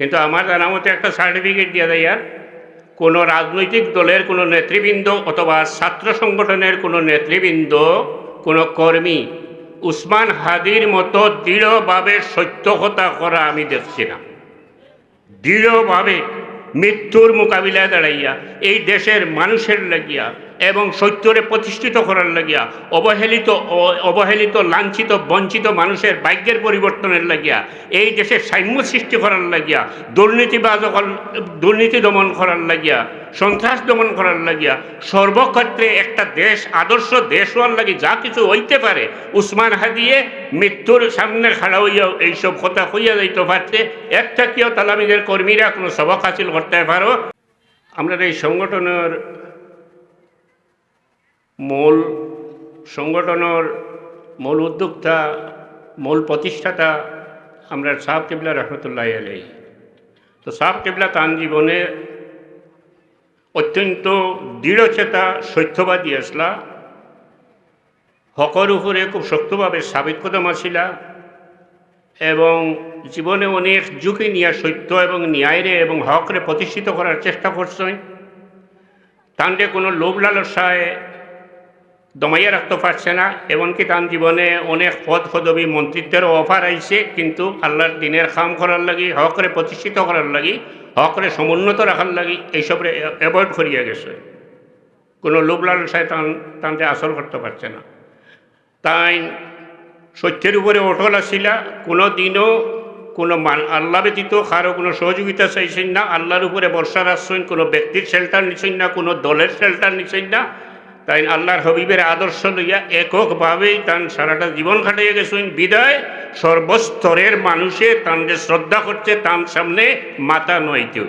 কিন্তু আমার জানা মতে একটা সার্টিফিকেট দিয়ে দেয় আর কোনো রাজনৈতিক দলের কোনো নেতৃবৃন্দ অথবা ছাত্র সংগঠনের কোনো নেতৃবৃন্দ, কোনো কর্মী উসমান হাদির মতো দৃঢ়ভাবে সত্য কথা করা আমি দেখছি না। দৃঢ়ভাবে মৃত্যুর মোকাবিলায় দাঁড়াইয়া এই দেশের মানুষের লাগিয়া এবং সত্যরে প্রতিষ্ঠিত করার লাগিয়া, অবহেলিত অবহেলিত, লাঞ্ছিত, বঞ্চিত মানুষের ভাগ্যের পরিবর্তনের লাগিয়া, এই দেশের সাম্য সৃষ্টি করার লাগিয়া দুর্নীতিবাজ দুর্নীতি দমন করার লাগিয়া, সন্ত্রাস দমন করার লাগিয়া, সর্বক্ষেত্রে একটা দেশ, আদর্শ দেশ হওয়ার লাগি যা কিছু হইতে পারে, উসমান হাদিয়ে মৃত্যুর সামনে খাড়া হইয়াও এইসব কথা হইয়া যাইতে পারছে। একটা কেউ তালামিদের কর্মীরা কোনো সবক হাসিল করতে পারো। আমরা এই সংগঠনের মূল সংগঠনের মূল উদ্যোক্তা, মূল প্রতিষ্ঠাতা আমরা সাহ কিবলা রহমতুল্লাহ আলাই তো সাহ কিবলা তান জীবনে অত্যন্ত দৃঢ়চেতা, সত্যবাদী আসলা। হকর উপরে খুব শক্তভাবে সাবিত কদম আসিলা এবং জীবনে অনেক ঝুঁকি নিয়ে সত্য এবং ন্যায়রে এবং হকরে প্রতিষ্ঠিত করার চেষ্টা করছেন। তানরে কোনো লোভ লালসায় দমাইয়া রাখতে পারছে না, এমনকি তার জীবনে অনেক পদ পদবী মন্ত্রিত্বেরও অফার আইছে, কিন্তু আল্লাহর দিনের কাম করার লাগি, হকরে প্রতিষ্ঠিত করার লাগি, হকরে সমুন্নত রাখার লাগি, এইসবরে অ্যাভয়েড করিয়া গেছে। কোনো লোভ লালসায় তান তানতে আসর করতে পারছে না। তাই সত্যের উপরে অটল আসিলা, কোনো দিনও কোনো মান আল্লাহ ব্যতীত কারও কোনো সহযোগিতা চাইছেন না, আল্লাহর উপরে বর্ষা রাখছেন, কোনো ব্যক্তির শেল্টার নিছেন না, কোনো দলের শেল্টার নিছেন না তাই আল্লাহর হবিবের আদর্শ লইয়া এককভাবেই তান সারাটা জীবন খাটাইয়া গেছেন। বিদায়, সর্বস্তরের মানুষে তান যে শ্রদ্ধা করছে তার সামনে মাথা নইতে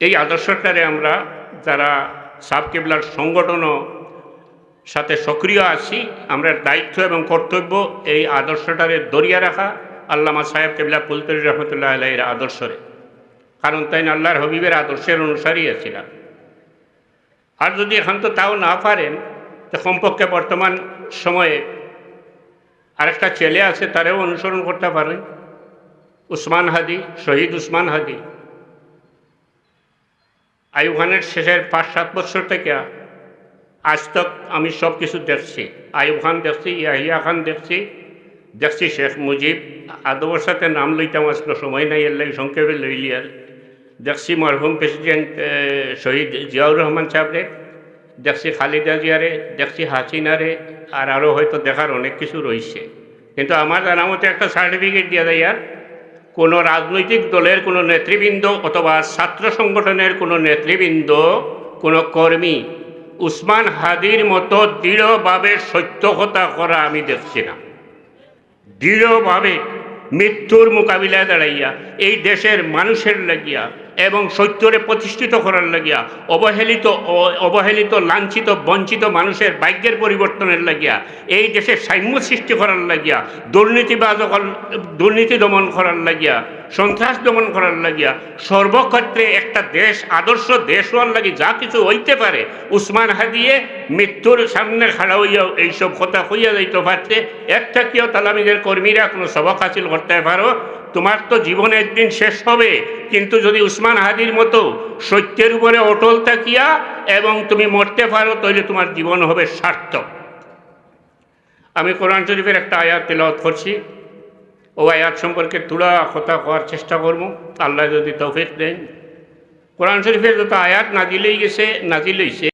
এই আদর্শটারে আমরা যারা সাব কেবলার সংগঠনও সাথে সক্রিয় আছি, আমরা দায়িত্ব এবং কর্তব্য এই আদর্শটারে দরিয়া রাখা আল্লামা সাহেব কেবলা পুলতরি রহমতুল্লাহ আলাইয়ের আদর্শরে। কারণ তাই আল্লাহর হবিবের আদর্শের অনুসারী আছিলাম আর যদি এখন তো তাও না পারেন, তো কমপক্ষে বর্তমান সময়ে আরেকটা ছেলে আছে, তারেও অনুসরণ করতে পারেন উসমান হাদি, শহীদ উসমান হাদি। আইয়ুব খানের শেষের পাঁচ, সাত বছর থেকে আজ তক আমি সব কিছু দেখছি। আইয়ুব খান দেখছি, ইয়াহিয়া খান দেখছি দেখছি শেখ মুজিব, আদবর সাথে নাম লইতাম, আজকে সময় নাই, এর লাগে সংক্ষেপে লইলি আর। দেখছি মরহুম প্রেসিডেন্ট শহীদ জিয়াউর রহমান সাহেবরে, দেখছি খালিদা জিয়ারে, দেখছি হাসিনারে, আর আরও হয়তো দেখার অনেক কিছু রয়েছে। কিন্তু আমার জানা মতে একটা সার্টিফিকেট দিয়ে দেয় আর কোনো রাজনৈতিক দলের কোনো নেতৃবৃন্দ অথবা ছাত্র সংগঠনের কোনো নেতৃবৃন্দ, কোনো কর্মী, উসমান হাদির মতো দৃঢ়ভাবে সত্য কথা করা আমি দেখছি না। দৃঢ়ভাবে মৃত্যুর মোকাবিলায় দাঁড়াইয়া, এই দেশের মানুষের লাগিয়া এবং সত্যরে প্রতিষ্ঠিত করার লাগিয়া, অবহেলিত অবহেলিত, লাঞ্ছিত, বঞ্চিত মানুষের ভাগ্যের পরিবর্তনের লাগিয়া, এই দেশের সাম্য সৃষ্টি করার লাগিয়া, দুর্নীতিবাজ দুর্নীতি দমন করার লাগিয়া, সন্ত্রাস দমন করার লাগিয়া, সর্বক্ষেত্রে একটা দেশ, আদর্শ দেশ হওয়ার লাগি যা কিছু হইতে পারে, উসমান হাদিয়ে মৃত্যুর সামনে খাড়া হইয়াও এইসব কথা হইয়া যাইতে পারছে একটা কেউ তালামিদের কর্মীরা কোনো সবক হাসিল করতে পারো তোমার তো জীবন একদিন শেষ হবে, কিন্তু যদি উসমান হাদির মতো সত্যের উপরে অটল থাকিয়া এবং তুমি মরতে পারো, তাহলে তোমার জীবন হবে সার্থক। আমি কোরআন শরীফের একটা আয়াত তেলাওয়াত করছি। ও আয়াত সম্পর্কে তুলা কথা হওয়ার চেষ্টা করব। আল্লাহ যদি তৌফিক দেন। কোরআন শরীফের যত আয়াত নাজিলেই গেছে নাজিল হইছে